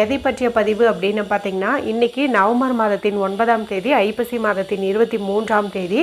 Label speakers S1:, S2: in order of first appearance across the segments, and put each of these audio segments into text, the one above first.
S1: எதை பற்றிய பதிவு அப்படின்னு பார்த்தீங்கன்னா இன்றைக்கி நவம்பர் மாதத்தின் ஒன்பதாம் தேதி ஐப்பசி மாதத்தின் இருபத்தி மூன்றாம் தேதி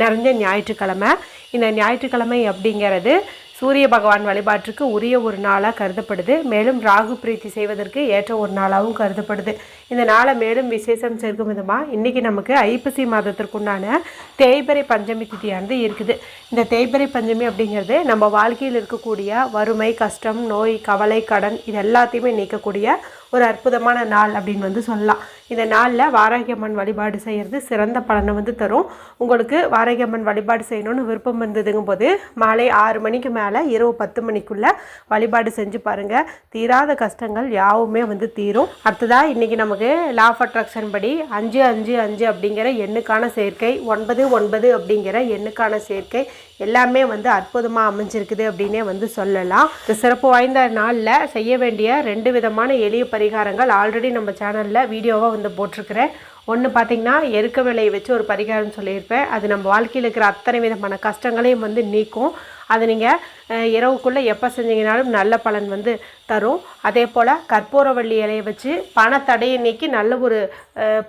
S1: நிறைஞ்ச ஞாயிற்றுக்கிழமை. இந்த ஞாயிற்றுக்கிழமை அப்படிங்கிறது சூரிய பகவான் வழிபாட்டுக்கு உரிய ஒரு நாளாக கருதப்படுது. மேலும் ராகு பிரீத்தி செய்வதற்கு ஏற்ற ஒரு நாளாகவும் கருதப்படுது. இந்த நாளை மேலும் விசேஷம் சேர்க்கும் விதமாக இன்றைக்கி நமக்கு ஐப்பசி மாதத்திற்குண்டான தேய்பிறை பஞ்சமி திதியானது இருக்குது. இந்த தேய்பிறை பஞ்சமி அப்படிங்கிறது நம்ம வாழ்க்கையில் இருக்கக்கூடிய வறுமை கஷ்டம் நோய் கவலை கடன் இது எல்லாத்தையுமே நீக்கக்கூடிய ஒரு அற்புதமான நாள் அப்படின்னு வந்து சொல்லலாம். இந்த நாளில் வாராகியம்மன் வழிபாடு செய்கிறது சிறந்த பலனை வந்து தரும். உங்களுக்கு வாராகியம்மன் வழிபாடு செய்யணும்னு விருப்பம் இருந்ததுங்கும் போது மாலை ஆறு மணிக்கு மேலே இரவு பத்து மணிக்குள்ளே வழிபாடு செஞ்சு பாருங்கள் தீராத கஷ்டங்கள் யாவுமே வந்து தீரும். அடுத்ததாக இன்றைக்கி நமக்கு லா ஆஃப் அட்ராக்ஷன் படி அஞ்சு அஞ்சு அஞ்சு அப்படிங்கிற எண்ணுக்கான சேர்க்கை ஒன்பது ஒன்பது அப்படிங்கிற எண்ணுக்கான சேர்க்கை எல்லாமே வந்து அற்புதமாக அமைஞ்சிருக்குது அப்படின்னே வந்து சொல்லலாம். இந்த சிறப்பு வாய்ந்த நாளில் செய்ய வேண்டிய ரெண்டு விதமான எளிய பரிகாரங்கள் ஆல்ரெடி நம்ம சேனலில் வீடியோவாக வந்து போட்டிருக்கிறேன். ஒன்று பார்த்தீங்கன்னா எருக்க விலையை வச்சு ஒரு பரிகாரம் சொல்லியிருப்பேன். அது நம்ம வாழ்க்கையில் இருக்கிற அத்தனை விதமான கஷ்டங்களையும் வந்து நீக்கும். அது நீங்கள் இரவுக்குள்ளே எப்போ செஞ்சீங்கனாலும் நல்ல பலன் வந்து தரும். அதே போல் கற்பூரவள்ளி இலையை வச்சு பணத்தடையை நீக்கி நல்ல ஒரு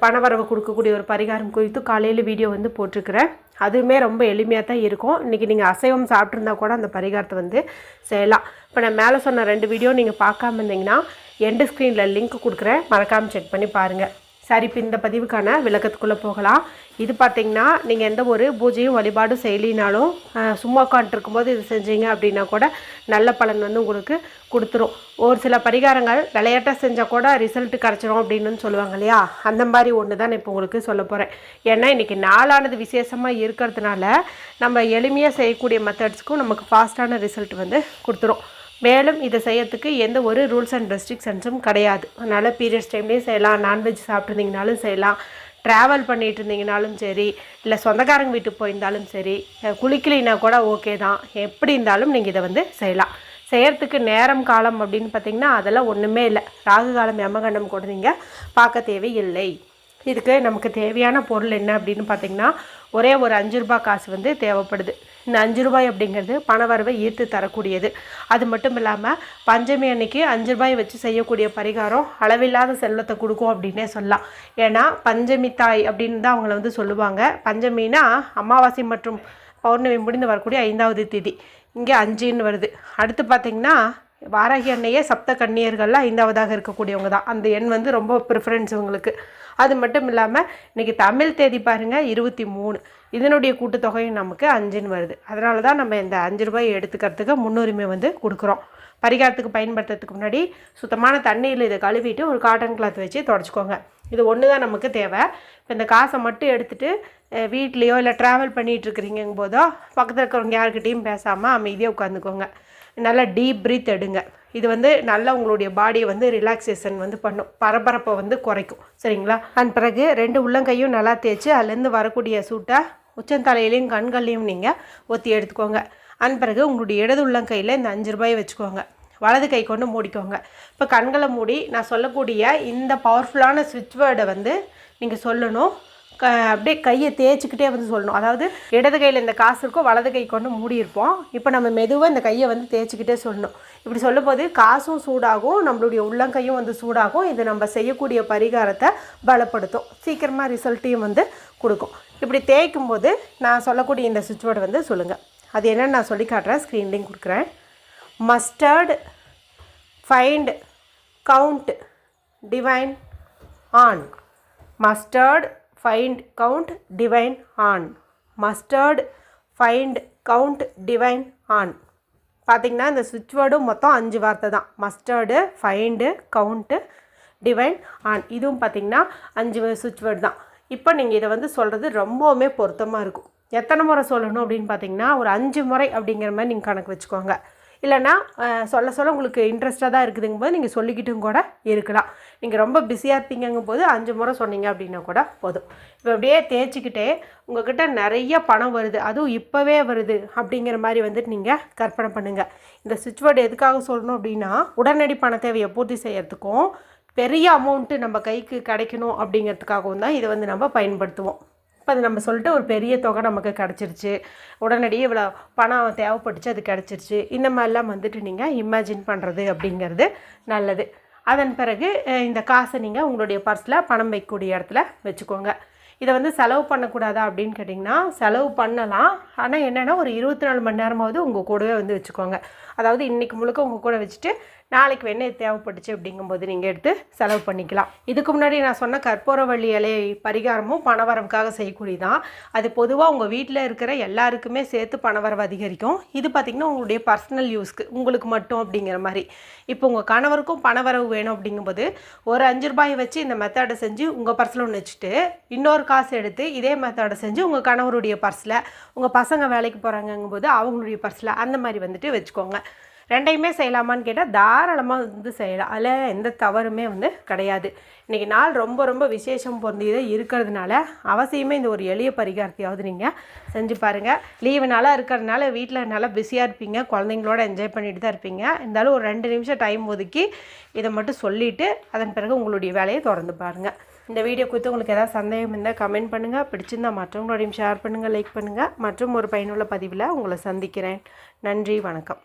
S1: பணவரவு கொடுக்கக்கூடிய ஒரு பரிகாரம் குறித்து காலையில் வீடியோ வந்து போட்டிருக்கிறேன். அதுவுமே ரொம்ப எளிமையாக தான் இருக்கும். இன்றைக்கி நீங்கள் அசைவம் சாப்பிட்ருந்தா கூட அந்த பரிகாரத்தை வந்து செய்யலாம். இப்போ நான் மேலே சொன்ன ரெண்டு வீடியோ நீங்கள் பார்க்காம இருந்தீங்கன்னா எண்டு ஸ்க்ரீனில் லிங்க் கொடுக்குறேன். மறக்காமல் செக் பண்ணி பாருங்கள் சரி இப்போ இந்த பதிவுக்கான விளக்கத்துக்குள்ளே போகலாம். இது பார்த்தீங்கன்னா நீங்கள் எந்த ஒரு பூஜையும் வழிபாடும் செய்யலினாலும் சும்மா உட்காந்துருக்கும்போது இது செஞ்சீங்க அப்படின்னா கூட நல்ல பலன் வந்து உங்களுக்கு கொடுத்துரும். ஒரு சில பரிகாரங்கள் விளையாட்டாக செஞ்சால் கூட ரிசல்ட் கிடச்சிரும் அப்படின்னு சொல்லுவாங்க இல்லையா? அந்த மாதிரி ஒன்று தான் நான் இப்போ உங்களுக்கு சொல்ல போகிறேன் ஏன்னா இன்றைக்கி நாளானது விசேஷமாக இருக்கிறதுனால நம்ம எளிமையாக செய்யக்கூடிய மெத்தட்ஸ்க்கும் நமக்கு ஃபாஸ்ட்டான ரிசல்ட் வந்து கொடுத்துரும். மேலும் இதை செய்யறதுக்கு எந்த ஒரு ரூல்ஸ் அண்ட் ரெஸ்ட்ரிக்ஷன்ஸும் கிடையாது. அதனால் பீரியட்ஸ் டைம்லேயும் செய்யலாம் நான்வெஜ் சாப்பிட்ருந்தீங்கனாலும் செய்யலாம் ட்ராவல் பண்ணிட்டு இருந்தீங்கனாலும் சரி இல்லை சொந்தக்காரங்க வீட்டுக்கு போயிருந்தாலும் சரி குளிக்கலைன்னா கூட ஓகே தான். எப்படி இருந்தாலும் நீங்கள் இதை வந்து செய்யலாம். செய்கிறதுக்கு நேரம் காலம் அப்படின்னு பார்த்தீங்கன்னா அதெல்லாம் ஒன்றுமே இல்லை. ராகு காலம் யமகண்டம் கூட நீங்கள் பார்க்க தேவையில்லை. இதுக்கு நமக்கு தேவையான பொருள் என்ன அப்படின்னு பார்த்தீங்கன்னா ஒரே ஒரு அஞ்சு ரூபாய் காசு வந்து தேவைப்படுது. இந்த அஞ்சு ரூபாய் அப்படிங்கிறது பணவரவை ஈர்த்து தரக்கூடியது. அது மட்டும் இல்லாமல் பஞ்சமி அன்னைக்கு அஞ்சு ரூபாய் வச்சு செய்யக்கூடிய பரிகாரம் அளவில்லாத செல்வத்தை கொடுக்கும் அப்படின்னே சொல்லலாம். ஏன்னா பஞ்சமி தாய் அப்படின்னு தான் அவங்கள வந்து சொல்லுவாங்க. பஞ்சமினா அமாவாசை மற்றும் பௌர்ணமி முடிந்து வரக்கூடிய ஐந்தாவது திதி. இங்கே அஞ்சுன்னு வருது. அடுத்து பார்த்திங்கன்னா வாராகி அன்னையே சப்த கன்னியர்களில் ஐந்தாவதாக இருக்கக்கூடியவங்க தான். அந்த எண் வந்து ரொம்ப ப்ரிஃபரன்ஸ் இவங்களுக்கு. அது மட்டும் இல்லாமல் இன்றைக்கி தமிழ் தேதி பாருங்கள் இருபத்தி மூணு. இதனுடைய கூட்டுத்தொகையும் நமக்கு அஞ்சுன்னு வருது. அதனால தான் நம்ம இந்த அஞ்சு ரூபாய் எடுத்துக்கிறதுக்கு முன்னுரிமை வந்து கொடுக்குறோம். பரிகாரத்துக்கு பயன்படுத்துறதுக்கு முன்னாடி சுத்தமான தண்ணியில் இதை கழுவிட்டு ஒரு காட்டன் கிளாத் வச்சு தொடச்சிக்கோங்க. இது ஒன்று தான் நமக்கு தேவை. இப்போ இந்த காசை மட்டும் எடுத்துகிட்டு வீட்லேயோ இல்லை ட்ராவல் பண்ணிகிட்டு இருக்கிறீங்க போதோ பக்கத்தில் இருக்கிறவங்க யாருக்கிட்டேயும் பேசாமல் அமைதியாக உட்காந்துக்கோங்க. நல்லா டீப் ப்ரீத் எடுங்க. இது வந்து நல்லா உங்களுடைய பாடியை வந்து ரிலாக்ஸேஷன் வந்து பண்ணும். பரபரப்பை வந்து குறைக்கும். சரிங்களா? அண்ட் பிறகு ரெண்டு உள்ளங்கையும் நல்லா தேய்ச்சி அதுலேருந்து வரக்கூடிய சூட்டை உச்சந்தலையிலையும் கண்கள்லையும் நீங்கள் ஒத்தி எடுத்துக்கோங்க. அண்ட் பிறகு உங்களுடைய இடது உள்ளங்கையில் இந்த அஞ்சு ரூபாயை வச்சுக்கோங்க. வலது கை கொண்டு மூடிக்கோங்க. இப்போ கண்களை மூடி நான் சொல்லக்கூடிய இந்த பவர்ஃபுல்லான ஸ்விட்ச் வேர்டை வந்து நீங்கள் சொல்லணும். க அப்படியே கையை தேய்ச்சிக்கிட்டே வந்து சொல்லணும். அதாவது இடது கையில் இந்த காசு இருக்கும் வலது கை கொண்டு மூடியிருப்போம். இப்போ நம்ம மெதுவாக இந்த கையை வந்து தேய்ச்சிக்கிட்டே சொல்லணும். இப்படி சொல்லும்போது காசும் சூடாகும் நம்மளுடைய உள்ளங்கையும் வந்து சூடாகும். இது நம்ம செய்யக்கூடிய பரிகாரத்தை பலப்படுத்தும். சீக்கிரமாக ரிசல்ட்டையும் வந்து கொடுக்கும். இப்படி தேய்க்கும் போது நான் சொல்லக்கூடிய இந்த சுவிட்ச் வேர்டு வந்து சொல்லுங்கள் அது என்னென்னு நான் சொல்லி காட்டுறேன். ஸ்க்ரீன்லேயும் கொடுக்குறேன். Mustard find count divine on mustard find count divine on mustard find count divine on பார்த்திங்கன்னா இந்த சுவிட்ச் வேர்டும் மொத்தம் அஞ்சு வார்த்தை தான். Mustard find count divine on இதுவும் பார்த்தீங்கன்னா அஞ்சு சுவிட்ச் வேர்டு தான். இப்போ நீங்கள் இதை வந்து சொல்கிறது ரொம்பவுமே பொருத்தமாக இருக்கும். எத்தனை முறை சொல்லணும் அப்படின்னு பார்த்தீங்கன்னா ஒரு அஞ்சு முறை அப்படிங்கிற மாதிரி நீங்கள் கணக்கு வச்சுக்கோங்க. இல்லைன்னா சொல்ல சொல்ல உங்களுக்கு இன்ட்ரெஸ்ட்டாக தான் இருக்குதுங்கும் போது நீங்கள் சொல்லிக்கிட்டும் கூட இருக்கலாம். நீங்கள் ரொம்ப பிஸியாக இருப்பீங்கங்கும் போது அஞ்சு முறை சொன்னீங்க அப்படின்னா கூட போதும். இப்போ அப்படியே தேய்ச்சிக்கிட்டே உங்ககிட்ட நிறைய பணம் வருது. அதுவும் இப்போவே வருது அப்படிங்கிற மாதிரி வந்துட்டு நீங்கள் கற்பனை பண்ணுங்கள் இந்த சுவிட்ச் போர்டு எதுக்காக சொல்லணும் அப்படின்னா உடனடி பண தேவையை பூர்த்தி செய்கிறதுக்கும் பெரிய அமௌண்ட்டு நம்ம கைக்கு கிடைக்கணும் அப்படிங்கிறதுக்காகவும் தான் இதை வந்து நம்ம பயன்படுத்துவோம். இப்போ அது நம்ம சொல்லிட்டு ஒரு பெரிய தொகை நமக்கு கிடச்சிருச்சு. உடனடியே இவ்வளோ பணம் தேவைப்பட்டுச்சு அது கிடச்சிருச்சு. இந்த மாதிரிலாம் வந்துட்டு நீங்கள் இமேஜின் பண்ணுறது அப்படிங்கிறது நல்லது. அதன் பிறகு இந்த காசை நீங்கள் உங்களுடைய பர்ஸில் பணம் வைக்கக்கூடிய இடத்துல வச்சுக்கோங்க. இதை வந்து செலவு பண்ணக்கூடாதா அப்படின்னு கேட்டிங்கன்னா செலவு பண்ணலாம். ஆனால் என்னென்னா ஒரு இருபத்தி நாலு மணி நேரமாவது உங்கள் கூடவே வந்து வச்சுக்கோங்க. அதாவது இன்றைக்கி முழுக்க உங்கள் கூட வச்சுட்டு நாளைக்கு வேணா இது தேவைப்பட்டுச்சு அப்படிங்கும்போது நீங்கள் எடுத்து செலவு பண்ணிக்கலாம். இதுக்கு முன்னாடி நான் சொன்ன கற்பூரவள்ளி இலை பரிகாரமும் பணவரவுக்காக செய்யக்கூடியதான் அது பொதுவாக உங்கள் வீட்டில் இருக்கிற எல்லாருக்குமே சேர்த்து பணவரவு அதிகரிக்கும். இது பார்த்திங்கன்னா உங்களுடைய பர்சனல் யூஸ்க்கு உங்களுக்கு மட்டும் அப்படிங்கிற மாதிரி. இப்போ உங்கள் கணவருக்கும் பணவரவு வேணும் அப்படிங்கும்போது ஒரு அஞ்சு ரூபாயை வச்சு இந்த மெத்தடை செஞ்சு உங்கள் பர்ஸில் ஒன்று வச்சுட்டு இன்னொரு காசு எடுத்து இதே மெத்தடை செஞ்சு உங்கள் கணவருடைய பர்ஸில் உங்கள் பசங்க வேலைக்கு போகிறாங்கங்கும்போது அவங்களுடைய பர்ஸில் அந்த மாதிரி வந்துட்டு வச்சுக்கோங்க. ரெண்டையுமே செய்யலாமான்னு கேட்டால் தாராளமாக வந்து செய்யலாம். அதில் எந்த தவறுமே வந்து கிடையாது. இன்றைக்கி நாள் ரொம்ப ரொம்ப விசேஷம் பொருந்தியது இருக்கிறதுனால அவசியமே இந்த ஒரு எளிய பரிகாரத்தையாவது நீங்கள் செஞ்சு பாருங்கள் லீவு நாளாக இருக்கிறதுனால வீட்டில் நல்லா பிஸியாக இருப்பீங்க. குழந்தைங்களோட என்ஜாய் பண்ணிட்டு தான் இருப்பீங்க. இருந்தாலும் ஒரு ரெண்டு நிமிஷம் டைம் ஒதுக்கி இதை மட்டும் சொல்லிவிட்டு அதன் பிறகு உங்களுடைய வேலையை தொடர்ந்து பாருங்கள் இந்த வீடியோ குறித்து உங்களுக்கு ஏதாவது சந்தேகம் இருந்தால் கமெண்ட் பண்ணுங்கள் பிடிச்சிருந்தா மற்றவங்களோடையும் ஷேர் பண்ணுங்கள் லைக் பண்ணுங்கள் மற்றும் ஒரு பயனுள்ள பதிவில் உங்களை சந்திக்கிறேன். நன்றி வணக்கம்.